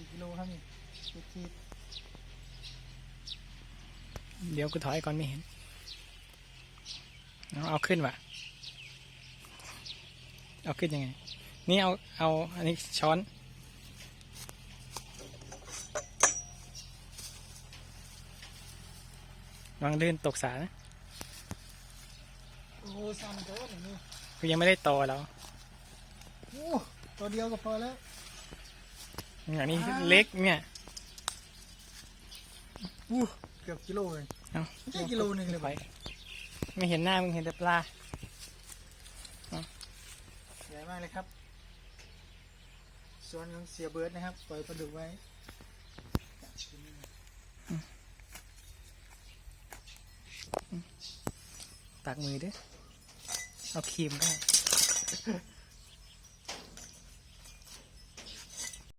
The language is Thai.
กี่กิโลครับนี่เจ็ดขีดเดี๋ยวกูถอยก่อนไม่เห็น เอาเอาขึ้นว่ะเอาขึ้นยังไง นี่เอาเอาอันนี้ช้อน วางลื่นตกสานะโอ้โหสั่นเกินนี่กูยังไม่ได้โตแล้ว โอ้ ตัวเดียวก็พอแล้ว อย่างนี้อ่าเล็กเนี่ยอู้เกือบกิโลเลยเอาไม่ใช่กิโลหนึ่งเลยไปไม่เห็นหน้ามึงเห็นแต่ปลาใหญ่มากเลยครับส่วนของเสียเบิร์ดนะครับ ปล่อยปลาดุกไว้ตักมือด้วยเอาครีมก็ได้